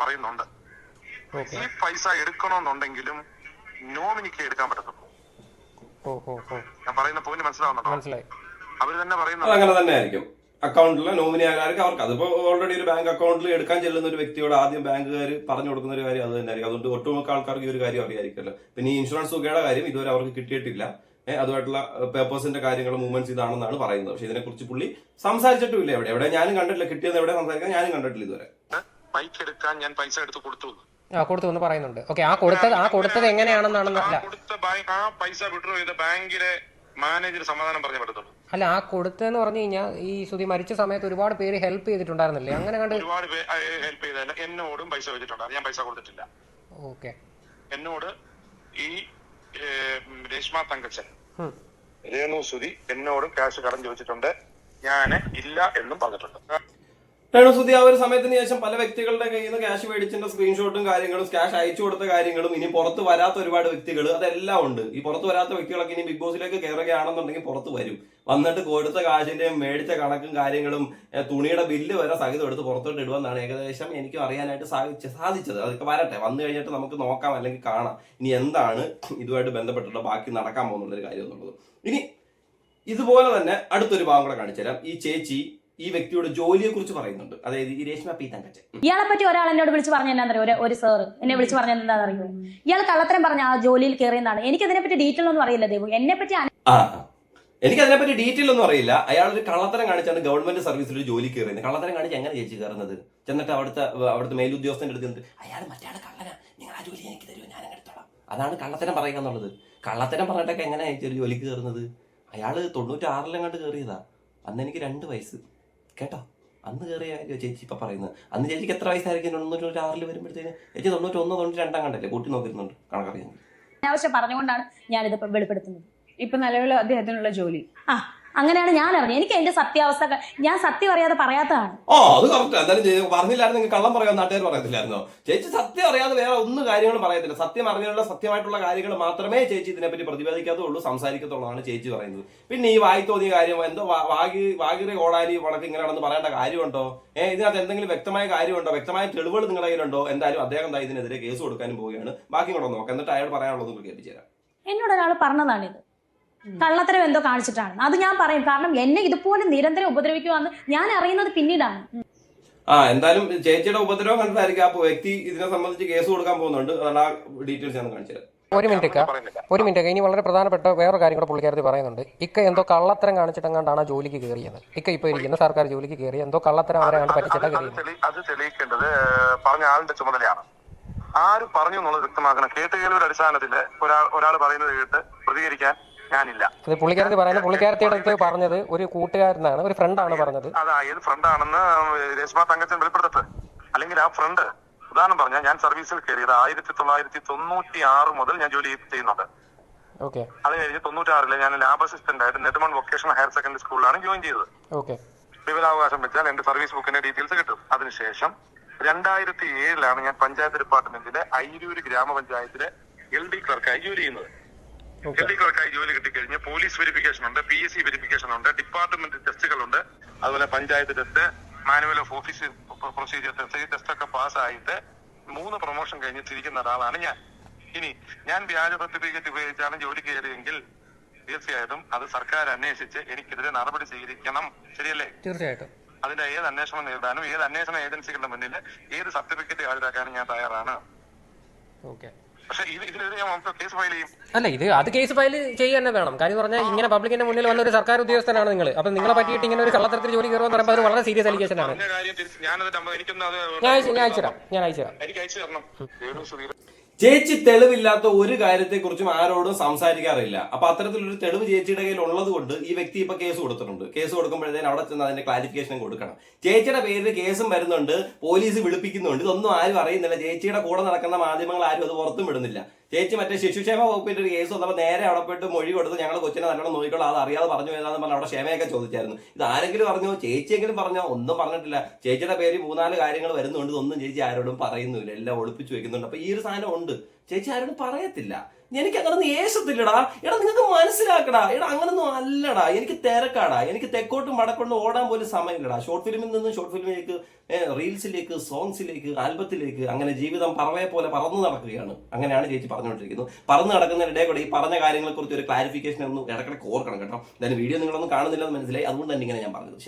പറയുന്നുണ്ട്. ഓക്കെ. ഈ പൈസ എടുക്കണമെന്നുണ്ടെങ്കിലും നോമിനിക്ക് എടുക്കാൻ പറ്റത്തുള്ളൂ. ഞാൻ പറയുന്ന പോയിന്റ് മനസ്സിലാവുന്നുണ്ടോ? മനസ്സിലായി. അവർ തന്നെ പറയുന്നത് അങ്ങനെ തന്നെ ആയിരിക്കും. അക്കൗണ്ടിലെ നോമിനി ആകാർക്ക് അവർക്ക് അതിപ്പോ ഓൾറെഡി ഒരു ബാങ്ക് അക്കൗണ്ടിൽ എടുക്കാൻ ചെല്ലുന്ന ഒരു വ്യക്തിയോട് ആദ്യം ബാങ്കുകാർ പറഞ്ഞു കൊടുക്കുന്ന ഒരു കാര്യം അത് തന്നെ ആയിരിക്കും അതുകൊണ്ട് ഒട്ടുമിക്ക ആൾക്കാർക്ക് ഈ ഒരു കാര്യം അറിയായിരിക്കുമല്ലോ. പിന്നെ ഈ ഇൻഷുറൻസ് തുകയുടെ കാര്യം ഇതുവരെ അവർക്ക് കിട്ടിയിട്ടില്ല. ഏഹ് അതുമായിട്ടുള്ള പേപ്പേഴ്സിന്റെ കാര്യങ്ങൾ മൂവ്മെന്റ്സ് ഇതാണെന്നാണ് പറയുന്നത്. പക്ഷെ ഇതിനെക്കുറിച്ച് പുള്ളി സംസാരിച്ചിട്ടുമില്ല എവിടെ. എവിടെ ഞാനും കണ്ടിട്ടില്ല. കിട്ടിയെന്ന് എവിടെ സംസാരിക്കാൻ ഞാനും കണ്ടിട്ടില്ല ഇതുവരെ. ബൈക്ക് എടുക്കാൻ ഞാൻ പൈസ എടുത്ത് കൊടുത്തു ആ കൊടുത്തു എന്ന് പറയുന്നുണ്ട്. ഓക്കെ ആ കൊടുത്തത് ആ കൊടുത്തത് എങ്ങനെയാണെന്നാണ് കൊടുത്ത ബാങ്ക് ആ പൈസ വിഡ്രോ ചെയ്ത ബാങ്കിലെ മാനേജർ സമാധാനം പറഞ്ഞേ പറ്റത്തുള്ളൂ. അല്ല ആ കൊടുത്തെന്ന് പറഞ്ഞു കഴിഞ്ഞാൽ ഈ ശ്രുതി മരിച്ച സമയത്ത് ഒരുപാട് പേര് ഹെൽപ്പ് ചെയ്തിട്ടുണ്ടായിരുന്നില്ലേ? അങ്ങനെ കണ്ട് ഒരുപാട് ഹെൽപ്പ് ചെയ്തല്ല എന്നോടും പൈസ വെച്ചിട്ടുണ്ട് അത് ഞാൻ പൈസ കൊടുത്തിട്ടില്ല. ഓക്കെ. എന്നോട് ഈ രേഷ്മ തങ്കച്ചൻ രേണു ശ്രുതി എന്നോടും ക്യാഷ് കടം ചോദിച്ചിട്ടുണ്ട്. ഞാൻ ഇല്ല എന്നും പറഞ്ഞിട്ടുണ്ട്. രേണുസുതി ആ ഒരു സമയത്തിന് ശേഷം പല വ്യക്തികളുടെ കയ്യിൽ നിന്ന് ക്യാഷ് മേടിച്ചിന്റെ സ്ക്രീൻഷോട്ടും കാര്യങ്ങളും ക്യാഷ് അയച്ചു കൊടുത്ത കാര്യങ്ങളും ഇനി പുറത്ത് വരാത്ത ഒരുപാട് വ്യക്തികൾ അതെല്ലാം ഉണ്ട്. ഈ പുറത്ത് വരാത്ത വ്യക്തികളൊക്കെ ഇനി ബിഗ് ബോസിലേക്ക് കയറുകയാണെന്നുണ്ടെങ്കിൽ പുറത്ത് വരും. വന്നിട്ട് കൊടുത്ത കാശിന്റെയും മേടിച്ച കണക്കും കാര്യങ്ങളും തുണിയുടെ ബില്ല് വരെ സഹിതം എടുത്ത് പുറത്തോട്ട് ഇടുമെന്നാണ് ഏകദേശം എനിക്ക് അറിയാനായിട്ട് സാധിച്ച സാധിച്ചത്. അതൊക്കെ വരട്ടെ. വന്നു കഴിഞ്ഞിട്ട് നമുക്ക് നോക്കാം അല്ലെങ്കിൽ കാണാം. ഇനി എന്താണ് ഇതുമായിട്ട് ബന്ധപ്പെട്ടുള്ള ബാക്കി നടക്കാൻ പോകുന്നുള്ളൊരു കാര്യം എന്നുള്ളത്. ഇനി ഇതുപോലെ തന്നെ അടുത്തൊരു ഭാഗം കൂടെ കാണിച്ചു തരാം ഈ ചേച്ചി ഈ വ്യക്തിയുടെ ജോലിയെ കുറിച്ച് പറയുന്നുണ്ട്. അതായത് ഈ രേഷ്മ പി തങ്കച്ചൻ. ഇയാളെ പറ്റി ഒരാൾ എന്നോട് വിളിച്ച് പറഞ്ഞ എന്താ ഒരു ഒരു സാറ് എന്നെ വിളിച്ച് പറഞ്ഞത് എന്താണെന്ന് അറിയോ ഇയാൾ കള്ളത്തരം പറഞ്ഞ ആ ജോലിയിൽ കയറിയെന്നാണ് എനിക്ക് അതിനെ പറ്റി ഡീറ്റെയിൽ ഒന്നും അറിയില്ല ദേവു. എന്നെ പറ്റി ആ അതിനെ എനിക്ക് അതിനെപ്പറ്റി ഡീറ്റെയിൽ ഒന്നും അറിയില്ല. അയാൾ ഒരു കള്ളത്തരം കാണിച്ചാണ് ഗവൺമെന്റ് സർവീസിൽ ഒരു ജോലി കയറിയത് കള്ളത്തരം കാണിച്ച് എങ്ങനെ ചേച്ചി കയറുന്നത്? ചെന്നിട്ട് അവിടുത്തെ അവിടുത്തെ മേലുദ്യോഗസ്ഥന്റെ അടുത്ത് നിന്നിട്ട് അയാൾ മറ്റേ കള്ളനാ. നിങ്ങൾ ആ ജോലി എനിക്ക് തരുമോ? ഞാൻ എടുത്തോളാം. അതാണ് കള്ളത്തരം പറയുക എന്നുള്ളത്. കള്ളത്തരം പറഞ്ഞിട്ടൊക്കെ എങ്ങനെ ചേച്ചി ഒരു ജോലിക്ക് കയറുന്നത്? അയാൾ തൊണ്ണൂറ്റാറിലെങ്ങാണ്ട് കയറിയതാ. അന്ന് എനിക്ക് രണ്ട് വയസ്സ്. കേട്ടോ? അന്ന് കയറിയ കാര്യം ചേച്ചി ഇപ്പൊ പറയുന്നത്? അന്ന് ചേച്ചിക്ക് എത്ര വയസ്സായിരിക്കും? തൊണ്ണൂറ്റി ആറിൽ വരുമ്പോഴത്തേന് ചേച്ചി തൊണ്ണൂറ്റി ഒന്ന് തൊണ്ണൂറ്റി രണ്ടാം കണ്ടല്ലേ? കൂട്ടി നോക്കിയിരുന്നുണ്ട്. കണക്കറിയാൻ അനാവശ്യം പറഞ്ഞുകൊണ്ടാണ് ഞാനിത് വെളിപ്പെടുത്തുന്നത്. ഇപ്പൊ നിലവിൽ അദ്ദേഹത്തിനുള്ള ജോലി. ആ അങ്ങനെയാണ് ഞാൻ അറിഞ്ഞത് എനിക്ക് എന്റെ സത്യാവസ്ഥ ഞാൻ സത്യം അറിയാതെ പറയാത്തതാണ്. ഓ അത് കറക്റ്റ് എന്തായാലും പറഞ്ഞില്ലായിരുന്നു കള്ളം പറയാൻ നാട്ടുകാർ പറയത്തില്ലായിരുന്നോ ചേച്ചി സത്യം അറിയാതെ വേറെ ഒന്നും കാര്യങ്ങളും പറയത്തില്ല. സത്യം അറിഞ്ഞുള്ള സത്യമായിട്ടുള്ള കാര്യങ്ങൾ മാത്രമേ ചേച്ചി ഇതിനെപ്പറ്റി പ്രതിപാദിക്കാത്തുള്ളൂ സംസാരിക്കത്തുള്ളതാണ് ചേച്ചി പറയുന്നത്. പിന്നെ ഈ വായി തോന്നിയ കാര്യം എന്തോ വാഗി വാഗിറി ഓടാലി വണക്ക് ഇങ്ങനെയാണെന്ന് പറയേണ്ട കാര്യമുണ്ടോ? ഏഹ് ഇതിനകത്ത് എന്തെങ്കിലും വ്യക്തമായ കാര്യമുണ്ടോ? വ്യക്തമായ തെളിവുകൾ നിങ്ങളുടെ കയ്യിലുണ്ടോ? എന്തായാലും അദ്ദേഹം ഇതിനെതിരെ കേസ് കൊടുക്കാനും പോവുകയാണ്. ബാക്കി കൂടെ നോക്കാം എന്നിട്ട് അയാൾ പറയാനുള്ളത് കേൾപ്പിച്ചു തരാം. എന്നോട് ഒരാൾ പറഞ്ഞതാണിത്. കള്ളത്തരം എന്തോ കാണിച്ചിട്ടാണ്. അത് ഞാൻ പറയും. കാരണം എന്നെ ഇതുപോലെ നിരന്തരം ഉപദ്രവിക്കുവാന്ന് ഞാൻ അറിയുന്നത് പിന്നീടാണ്. ആ എന്തായാലും ചേച്ചിയുടെ ഉപദ്രവം കണ്ടിട്ടായിരിക്കും ആ വ്യക്തി ഇതിനെ സംബന്ധിച്ച് കേസ് കൊടുക്കാൻ പോകുന്നുണ്ട്. അതാണ് ആ ഡീറ്റെയിൽസ് ഞാൻ കാണിച്ചത്. ഒരു മിനിറ്റ് ഇക്ക. ഒരു മിനിറ്റ് ഇക്ക. ഇനി വളരെ പ്രധാനപ്പെട്ട വേറെ കാര്യം കൂടെ പുള്ളിക്കാരത്തിൽ പറയുന്നുണ്ട്. ഇക്ക എന്തോ കള്ളത്തരം കാണിച്ചിട്ടെങ്ങാണ്ടാണ് ആ ജോലിക്ക് കയറിയത്? ഇക്ക ഇപ്പൊ ഇരിക്കുന്ന. സർക്കാർ ജോലിക്ക് കയറി എന്തോ കള്ളത്തരം അവരെ കണ്ട് പറ്റിച്ചിട്ടാ അത് കയറിയത്. അത് തെളിയിക്കേണ്ടത് പറഞ്ഞ ആളിന്റെ ചുമതലയാണ്. ആര് പറഞ്ഞു എന്നുള്ളത് വ്യക്തമാക്കണം. കേട്ടുകേൾവിയുടെ അടിസ്ഥാനത്തിൽ ഒരാൾ ഒരാൾ പറയുന്നത് കേട്ട് പ്രതികരിക്കാൻ ഞാനില്ല. അത് പുള്ളിക്കാരത്തി പറയുന്നത് പുള്ളിക്കാരത്തിയുടെ അടുത്ത് പറഞ്ഞത് ഒരു കൂട്ടുകാരനാണ് ഒരു ഫ്രണ്ടാണ് പറഞ്ഞത്. അതായത് ഫ്രണ്ടാണെന്ന് രേഷ്മ തങ്കച്ചൻ വെളിപ്പെടുത്തട്ടെ. അല്ലെങ്കിൽ ആ ഫ്രണ്ട് ഉദാഹരണം പറഞ്ഞാൽ ഞാൻ സർവീസിൽ കയറിയത് ആയിരത്തി തൊള്ളായിരത്തി തൊണ്ണൂറ്റി ആറ് മുതൽ ഞാൻ ജോലി ചെയ്യുന്നുണ്ട്. ഓക്കെ അത് കഴിഞ്ഞ് തൊണ്ണൂറ്റാറിൽ ഞാൻ ലാബ് അസിസ്റ്റന്റ് ആയിട്ട് നെടുമൺ വൊക്കേഷണൽ ഹയർ സെക്കൻഡറി സ്കൂളിലാണ് ജോയിൻ ചെയ്തത്. ഓക്കെ വിവരാവകാശം വെച്ചാൽ എന്റെ സർവീസ് ബുക്കിന്റെ ഡീറ്റെയിൽസ് കിട്ടും. അതിനുശേഷം രണ്ടായിരത്തി ഏഴിലാണ് ഞാൻ പഞ്ചായത്ത് ഡിപ്പാർട്ട്മെന്റിലെ അയിരൂര് ഗ്രാമപഞ്ചായത്തിലെ എൽ ഡി ക്ലർക്കായി ജോലി ചെയ്യുന്നത്. എൽ ഡി ക്ലർക്കായി ജോലി കിട്ടിക്കഴിഞ്ഞ് പോലീസ് വെരിഫിക്കേഷൻ ഉണ്ട് പി എസ് സി വെരിഫിക്കേഷൻ ഉണ്ട് ഡിപ്പാർട്ട്മെന്റ് ടെസ്റ്റുകളുണ്ട് അതുപോലെ panchayat test manual of office procedure test ഈ ടെസ്റ്റ് ഒക്കെ പാസ്സായിട്ട് മൂന്ന് പ്രൊമോഷൻ കഴിഞ്ഞ് തിരിക്കുന്ന ഒരാളാണ് ഞാൻ. ഇനി ഞാൻ വ്യാജ സർട്ടിഫിക്കറ്റ് ഉപയോഗിച്ചാണ് ജോലി കയറിയെങ്കിൽ തീർച്ചയായിട്ടും അത് സർക്കാർ അന്വേഷിച്ച് എനിക്കെതിരെ നടപടി സ്വീകരിക്കണം. ശരിയല്ലേ? തീർച്ചയായിട്ടും. അതിന്റെ ഏത് അന്വേഷണം നേരിടാനും ഏത് അന്വേഷണ ഏജൻസികളുടെ മുന്നിൽ ഏത് സർട്ടിഫിക്കറ്റ് ഹാജരാക്കാനും ഞാൻ തയ്യാറാണ്. ഓക്കെ അല്ല ഇത് അത് കേസ് ഫയൽ ചെയ്യുക തന്നെ വേണം. കാര്യം പറഞ്ഞാൽ ഇങ്ങനെ പബ്ലിക്കിന്റെ മുന്നിൽ വന്ന ഒരു സർക്കാർ ഉദ്യോഗസ്ഥനാണ് നിങ്ങൾ അപ്പൊ നിങ്ങളെ പറ്റിയിട്ട് ഇങ്ങനെ ഒരു കള്ളത്തരത്തിൽ ജോലി കയറുമെന്ന് പറയുമ്പോൾ അത് വളരെ സീരിയസ് അലിഗേഷൻ ആണ്. ഞാൻ അയച്ചുതരാം ഞാൻ അയച്ചുതരാം ചേച്ചി തെളിവില്ലാത്ത ഒരു കാര്യത്തെക്കുറിച്ചും ആരോടും സംസാരിക്കാറില്ല. അപ്പൊ അത്തരത്തിലൊരു തെളിവ് ചേച്ചിയുടെ കയ്യിൽ ഉള്ളത് കൊണ്ട് ഈ വ്യക്തി ഇപ്പൊ കേസ് കൊടുത്തിട്ടുണ്ട്. കേസ് കൊടുക്കുമ്പോഴത്തേന് അവിടെ ചെന്ന് അതിന്റെ ക്ലാരിഫിക്കേഷൻ കൊടുക്കണം. ചേച്ചിയുടെ പേരിൽ കേസും വരുന്നുണ്ട് പോലീസ് വിളിപ്പിക്കുന്നുണ്ട്. ഇതൊന്നും ആരും അറിയുന്നില്ല. ചേച്ചിയുടെ കൂടെ നടക്കുന്ന മാധ്യമങ്ങൾ ആരും അത് പുറത്തും വിടുന്നില്ല. ചേച്ചി മറ്റേ ശിശുക്ഷേമ വകുപ്പിന്റെ ഒരു കേസ് വന്നപ്പോൾ നേരെ അവിടെ പോയിട്ട് മൊഴി കൊടുത്ത് ഞങ്ങൾ കൊച്ചിനെ നല്ലോണം നോക്കിക്കോളാം അത് അറിയാതെ പറഞ്ഞു ഏതാന്ന് പറഞ്ഞാൽ അവിടെ ക്ഷമയൊക്കെ ചോദിച്ചായിരുന്നു. ഇത് ആരെങ്കിലും പറഞ്ഞോ ചേച്ചിയെങ്കിലും പറഞ്ഞോ? ഒന്നും പറഞ്ഞിട്ടില്ല. ചേച്ചിയുടെ പേര് മൂന്നാൽ കാര്യങ്ങൾ വരുന്നുണ്ട്. ഇതൊന്നും ചേച്ചി ആരോടും പറയുന്നില്ല എല്ലാം ഒളിപ്പിച്ചു വെക്കുന്നുണ്ട്. അപ്പൊ ഈ ഒരു സാധനം ഉണ്ട്. ചേച്ചി ആരോടും പറയത്തില്ല. എനിക്ക് അങ്ങനൊന്നും ഏശത്തില്ലടാ. എടാ നിങ്ങൾക്ക് മനസ്സിലാക്കടാ. എടാ അങ്ങനൊന്നും അല്ലടാ. എനിക്ക് തിരക്കാടാ. എനിക്ക് തെക്കോട്ടും വടക്കോട്ടും ഓടാൻ പോലും സമയമില്ലടാ. ഷോർട്ട് ഫിലിമിൽ നിന്ന് ഷോർട്ട് ഫിലിമിലേക്ക് റീൽസിലേക്ക് സോങ്സിലേക്ക് ആൽബത്തിലേക്ക് അങ്ങനെ ജീവിതം പറവയെ പോലെ പറന്നു നടക്കുകയാണ്. അങ്ങനെയാണ് ചേച്ചി പറഞ്ഞുകൊണ്ടിരിക്കുന്നത്. പറന്ന് നടക്കുന്നതിനിടെ കൂടെ ഈ പറഞ്ഞ കാര്യങ്ങളെക്കുറിച്ച് ഒരു ക്ലാരിഫിക്കേഷൻ ഒന്നും ഇടക്കിടക്ക് ഓർക്കണം കേട്ടോ. എന്തായാലും വീഡിയോ നിങ്ങളൊന്നും കാണുന്നില്ലെന്ന് മനസ്സിലായി. അതുകൊണ്ട് തന്നെ ഇങ്ങനെ ഞാൻ പറഞ്ഞത്.